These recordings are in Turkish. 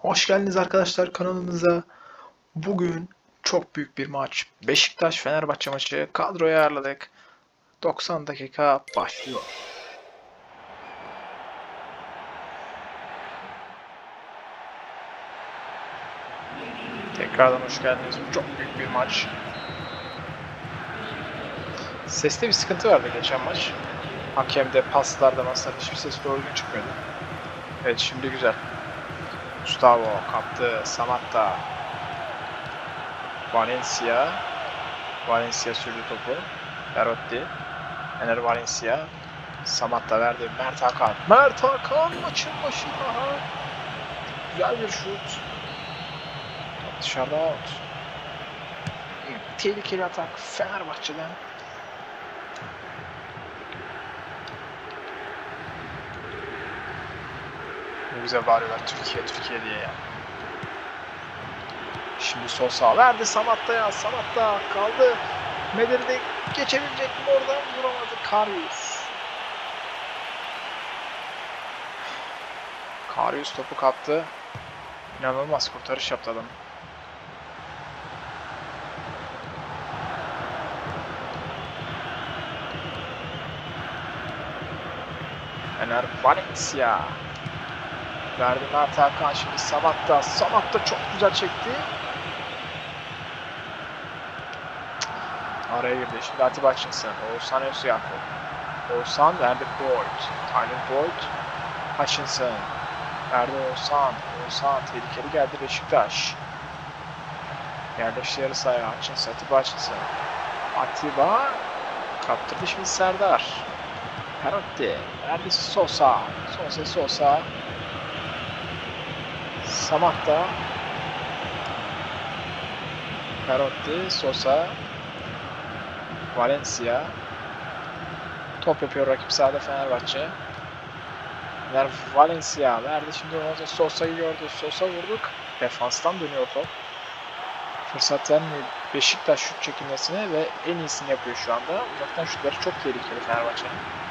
Hoş geldiniz arkadaşlar kanalımıza. Bugün çok büyük bir maç. Beşiktaş-Fenerbahçe maçı kadroya ayarladık. 90 dakika başlıyor. Tekrardan hoş geldiniz. Çok büyük bir maç. Seste bir sıkıntı vardı geçen maç. Hakemde, paslarda, masada hiçbir ses doğru çıkmıyordu. Evet şimdi güzel. Gustavo kaptı. Samatta. Valencia. Valencia sürdü topu. Berotti. Ener Valencia. Samatta verdi. Mert Hakan. Mert Hakan maçın başı daha. Güzel bir şut. Dışarıda out. Tehlikeli atak Fenerbahçe'den. Ne güzel bağırıyorlar Türkiye Türkiye diye ya. Şimdi sol sağ verdi Samatta ya Samatta kaldı. Mederi geçebilecek mi oradan vuramadı Karius. Karius topu kaptı. İnanılmaz kurtarış yaptı adam. Ener Valencia. Verdi Mert Hakan şimdi. Samat da çok güzel çekti. Araya girdi. Şimdi Atiba Hutchinson. Oğuzhan Özyakup. Oğuzhan verdi Boyd. Tyler Boyd. Hutchinson. Verdi Oğuzhan. Oğuzhan tehlikeli geldi Beşiktaş. Yerleşti yarı sahaya. Hutchinson. Atiba Hutchinson. Atiba kaptırdı şimdi Serdar. Perotti. Verdi Sosa. Sosa Sosa. Samatta Perotti, Sosa Valencia. Top yapıyor rakip sahada Fenerbahçe. Ver Valencia verdi. Şimdi orada Sosa'yı gördü Sosa vurduk. Defanstan dönüyor top. Fırsat vermiyor. Beşiktaş şut çekilmesine ve en iyisini yapıyor şu anda. Uzaktan şutları çok tehlikeli Fenerbahçe'nin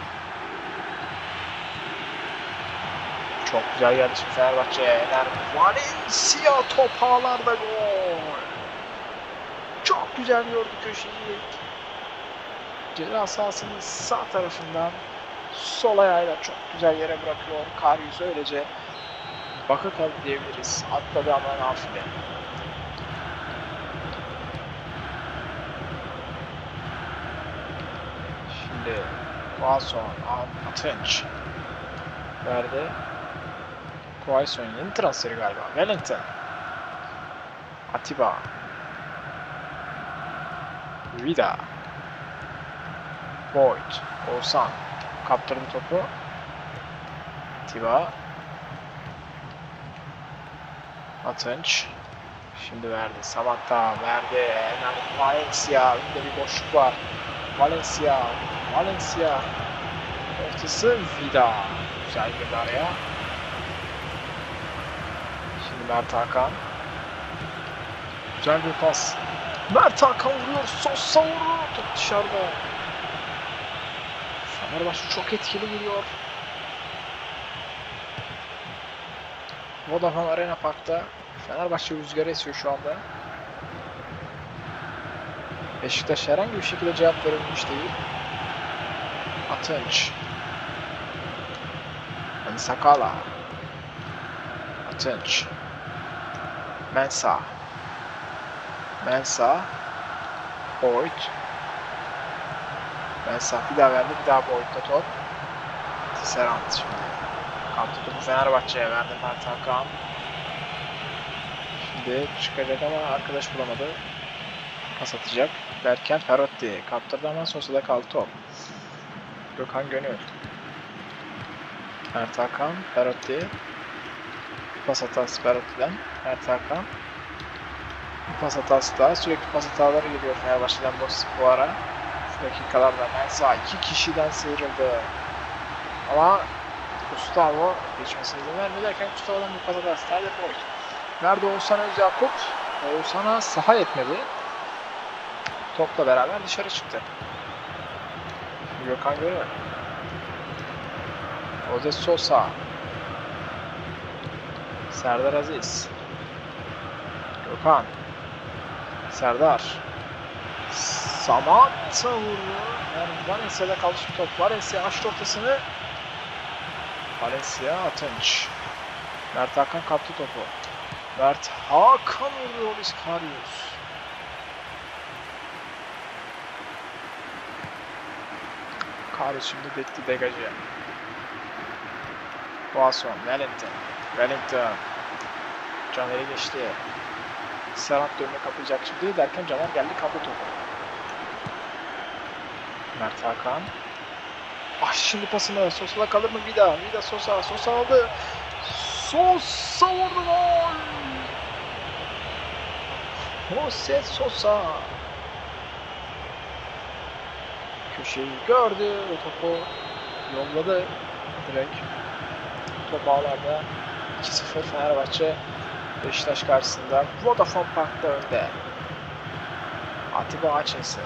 Çok güzel geldi şimdi Fenerbahçe'ye. Ener Valencia top ağlarda gol. Çok güzel gördü köşeyi. Ceza sahasının sağ tarafından sol ayağıyla çok güzel yere bırakıyor. Karius öylece baka kaldı diyebiliriz. Atladı ama nafile. Şimdi Quason, Atınç verdi. Quaison yeni transferi galiba. Wellington. Atiba. Vida. Boyd. Oğuzhan. Kaptırdı topu. Atiba. Atınç. Şimdi verdi. Samatta verdi. Hemen Valencia. Önünde bir boşluk var. Valencia. Valencia. Ortası Vida. Güzel girdi araya. Mert Hakan. Güzel bir pas. Mert Hakan vuruyor. Sosa vuruyor. Top dışarıda. Fenerbahçe çok etkili vuruyor. Vodafone Arena Park'ta Fenerbahçe rüzgarı esiyor şu anda. Beşiktaş herhangi bir şekilde cevap verilmiş değil. Atınç. Sakala. Atınç. Mensa. Mensa. Boyd. Mensa bir daha verdi. Bir daha Boyd'da top. Tisserand şimdi. Kaptı topu Fenerbahçe'ye verdi Mert Hakan. Şimdi çıkacak ama arkadaş bulamadı. Pas atacak. Derken Perotti. Kaptırdı ama Sosa'da kaldı top. Gökhan Gönül. Mert Hakan. Perotti. Pas hatası Perotti'den. Mert Hakan. Pas hatası daha. Sürekli pas hataları geliyor Fenerbahçe'den bu, bu ara. Şu dakikalarda Mensa iki kişiden sıyrıldı. Ama Gustavo geçmesine izin vermiyor derken Gustavo'dan bir pas hatası. Tyler Boyd. Nerede Oğuzhan Özyakup? Oğuzhan'a saha yetmedi. Topla beraber dışarı çıktı. Gökhan Gönül. Jose Sosa. Serdar Aziz. Gökhan. Serdar. Samatta vurdu. Yani Valencia'da kaldı şu top. Valencia açtı ortasını. Valencia Atınç. Mert Hakan kaptı topu. Mert Hakan vuruyor Luis Karius. Şimdi bekti degajı. Boasson, Wellington. Wellington. Caner'i geçti. Serhat dönme kapayacak şimdi derken Caner geldi kapı topu. Mert Hakan. Ah şimdi pasını Sosa'da kalır mı Vida? Vida Sosa. Sosa aldı. Sosa vurdu gol. Jose Sosa. Köşeyi gördü. O topu yolladı. Direkt top ağlarda 2-0 Fenerbahçe Beşiktaş karşısında Vodafone Park'ta önde. Atiba Açesi.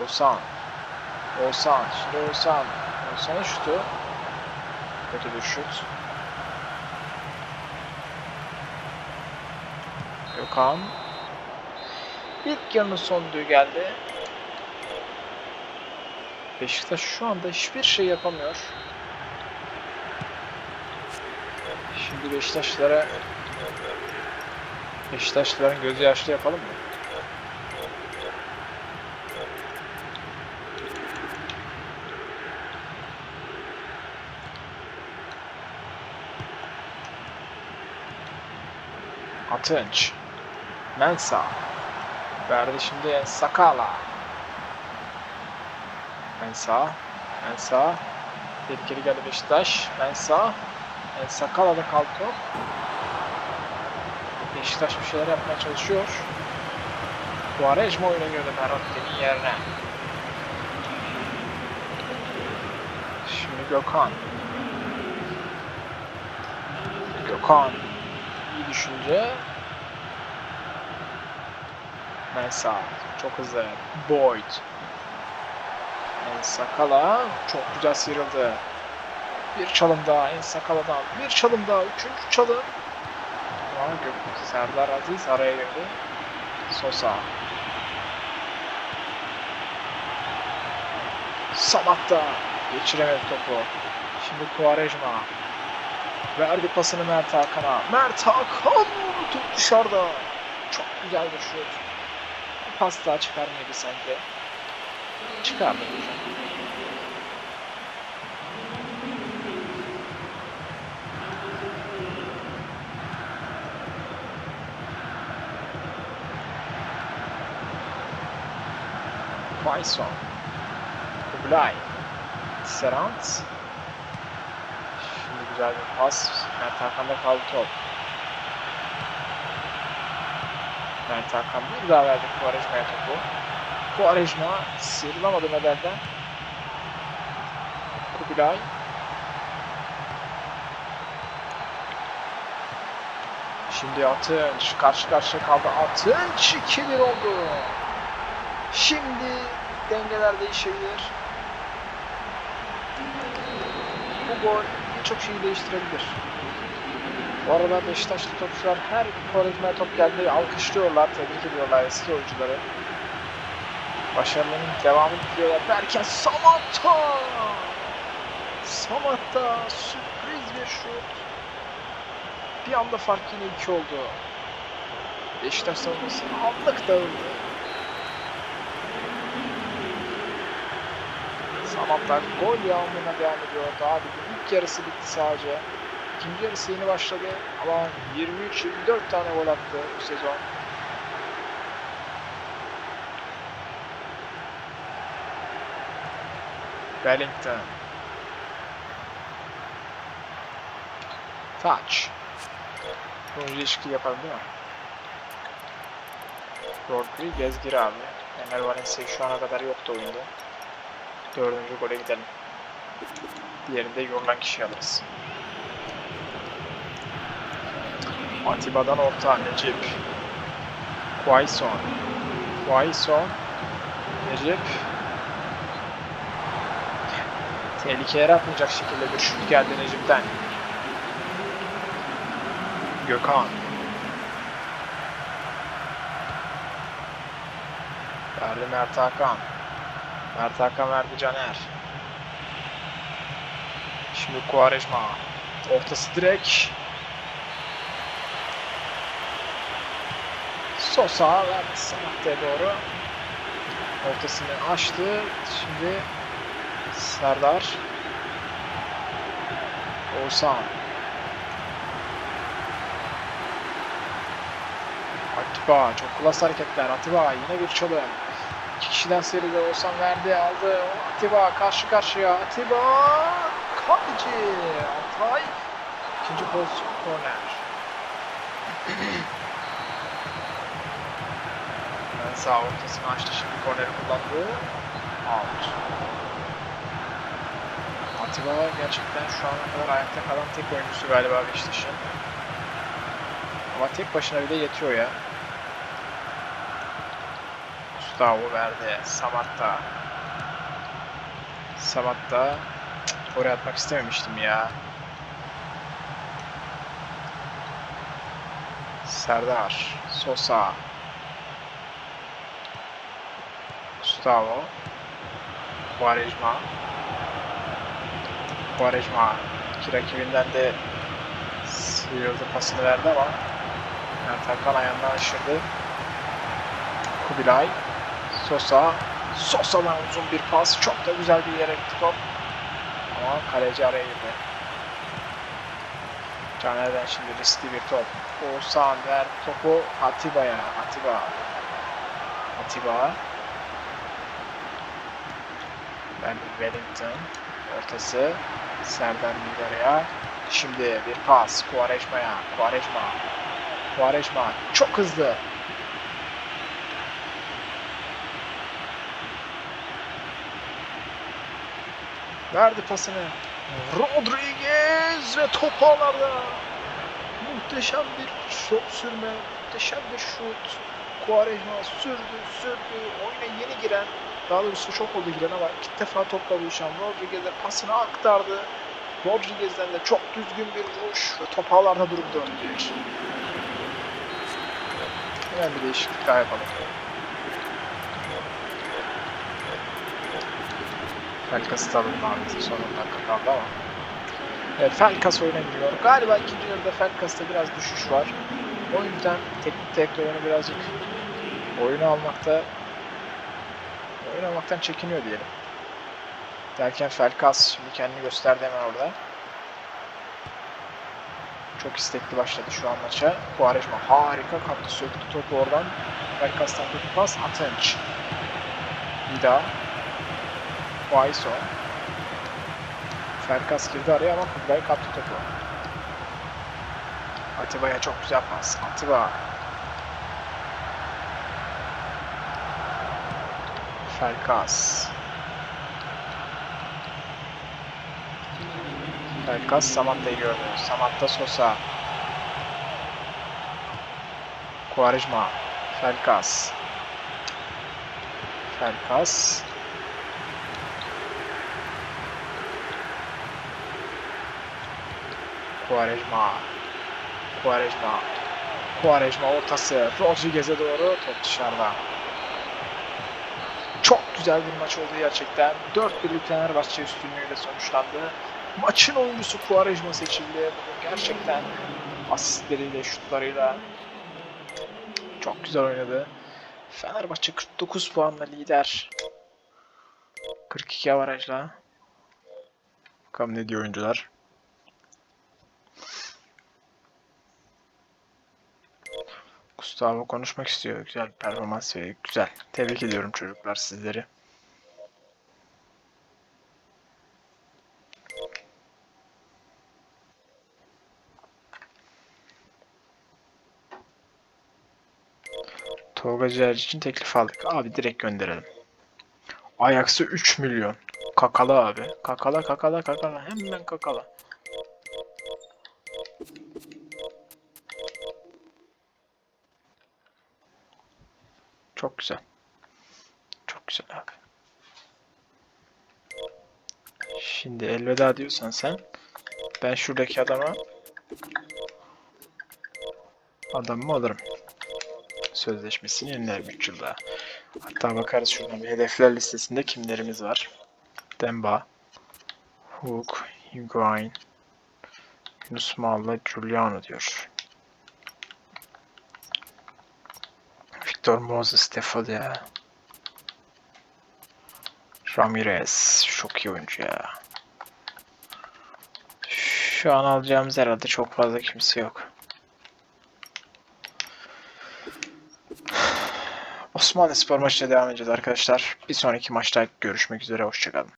Oğuzhan. Oğuzhan. Şimdi Oğuzhan. Oğuzhan'ın şutu. Kötü bir şut. Gökhan. İlk yarının son geldi. Beşiktaş şu anda hiçbir şey yapamıyor. Şimdi Beşiktaşlara Beşiktaşlıların gözü yaşlı yapalım mı? Atınç. Mensa. Verdi şimdi Sakala. Mensa. Mensa. Tehlikeli geldi Beşiktaş. Mensa. En Sakala'da kaldı top. Beşiktaş bir şeyler yapmaya çalışıyor. Quaresma girdi Merotti'nin yerine. Şimdi Gökhan. Gökhan. İyi düşünce. Mensa. Çok hızlı. Boyd. Sakala çok güzel sıyrıldı. Bir çalım daha En Sakala'dan. Bir çalım daha. Üçüncü çalım. Ama Serdar Aziz araya girdi. Sosa. Samatta. Geçiremedi topu. Şimdi Quaresma. Verdi pasını Mert Hakan'a. Mert Hakan top dışarıda. Çok güzel bir şut. Pas daha çıkar mıydı sanki? Hocam. Quaison. Kublay. Serant. Şimdi güzel bir pas. Mert Hakan'da kaldı top. Mert Hakan bir daha verdi Quaresma'ya topu. Quaresma sıyrılamadı medelden. Kubilay. Şimdi Atınç karşı karşıya kaldı. Atınç 2-1 oldu. Şimdi dengeler değişebilir. Bu gol birçok şeyi değiştirebilir. Bu arada Beşiktaşlı topçular her Quaresma'ya top geldiği alkışlıyorlar, tebrik ediyorlar eski oyuncuları. Başarının devamını diliyorlar derken Samatta! Samatta sürpriz bir şut. Bir anda fark yine iki oldu. Beşiktaş savunması anlık dağıldı. Samatta gol yağmuruna devam ediyor. Daha bir ilk yarısı bitti sadece. İkinci yarısı yeni başladı ama 23-24 tane gol attı bu sezon. Wellington. Touch. Oyuncu ilişki yapalım değil mi? Rodriguez gir abi. Enel Valencia şu ana kadar yoktu oyunda. Dördüncü gole gidelim. Diğerinde yorulan kişi alırız. Atiba'dan orta Necip. Quaison. Quaison. Necip. Tehlikeye yaratmayacak şekilde bir şut geldi Necip'ten. Gökhan. Verdi Mert Hakan. Mert Hakan verdi Caner. Şimdi Kuarejma. Ortası direkt. Sosa verdi Samatta'ya doğru. Ortasını açtı. Şimdi Serdar. Oğuzhan. Atiba. Çok klas hareketler. Atiba yine bir çalım. İki kişiden sıyrıldı. Oğuzhan verdi. Aldı. Atiba karşı karşıya. Atiba. Kaleci. Altay. İkinci pozisyon korner. Sağ ortasını açtı. Şimdi korneri kullandı. Out. Atiba gerçekten şu ana kadar ayakta kalan tek oyuncusu galiba Beşiktaş'ın. Ama tek başına bile yetiyor ya. Gustavo verdi. Samatta. Samatta. Oraya atmak istememiştim ya. Serdar. Sosa. Gustavo. Quaresma. Quaresma. İki rakibinden de sıyırdı pasını verdi ama Mert Hakan ayağından aşırdı. Kubilay. Sosa. Sosa'dan uzun bir pas. Çok da güzel bir yere gitti top. Ama kaleci araya girdi. Caner'den şimdi riskli bir top. Oğuzhan ver topu Atiba'ya. Atiba. Atiba. Ben Wellington. Ortası. Serdar Migara'ya. Şimdi bir pas Quaresma'ya. Quaresma. Quaresma çok hızlı. Verdi pasını. Rodriguez ve top ağlarda. Muhteşem bir şut sürme, muhteşem bir şut. Quaresma sürdü, sürdü. Oyuna yeni giren, daha doğrusu çok oldu giren ama ilk defa topla buluşan Rodriguez'e pasını aktardı. Rodriguez'den de çok düzgün bir vuruş ve top ağlarda durup döndü. Hemen bir değişiklik daha yapalım. Felkas'ı da alalım abi. Son 10 dakika kaldı ama. Evet Felkas oynamıyor. Galiba ikinci yarıda Felkas'ta biraz düşüş var. O yüzden teknik direktör onu birazcık oyunu almakta oyun almaktan çekiniyor diyelim. Derken Felkas şimdi kendini gösterdi hemen orada. Çok istekli başladı şu an maça. Quaresma harika kaptı söktü topu oradan. Felkas'tan bir pas. Atınç. Vida. Waiso. Felkas girdi araya ama Kubilay kaptı topu. Atiba'ya çok güzel pas. Atiba. Felkas. Felkas Samatta'yı gördü. Samatta Sosa. Quaresma. Felkas. Felkas. Quaresma. Quaresma. Quaresma ortası. Rodriguez'e doğru top dışarıda. Güzel bir maç oldu gerçekten. 4-1'lik Fenerbahçe üstünlüğüyle sonuçlandı. Maçın oyuncusu Quaresma seçildi. Bugün gerçekten asistleriyle, şutlarıyla çok güzel oynadı. Fenerbahçe 49 puanla lider. 42 avarajla. Bakalım ne diyor oyuncular. Gustavo konuşmak istiyor. Güzel performans ve güzel. Tebrik ediyorum çocuklar sizleri. Tolga Ciğerci için teklif aldık. Abi direkt gönderelim. Ajax'ı 3 milyon. Kakala abi. Kakala kakala kakala. Hemen kakala. Çok güzel. Çok güzel abi. Şimdi elveda diyorsan sen ben şuradaki adama adamımı alırım. Sözleşmesini yenilerim 3 yılda. Hatta bakarız şuradan bir hedefler listesinde kimlerimiz var. Demba, Hook, Higuain, Yunus Malla, Giuliano diyor. Victor Moses defol ya. Ramirez çok iyi oyuncu ya. Şu an alacağımız herhalde çok fazla kimse yok. Osmanlı Spor maçına devam edeceğiz arkadaşlar. Bir sonraki maçta görüşmek üzere. Hoşçakalın.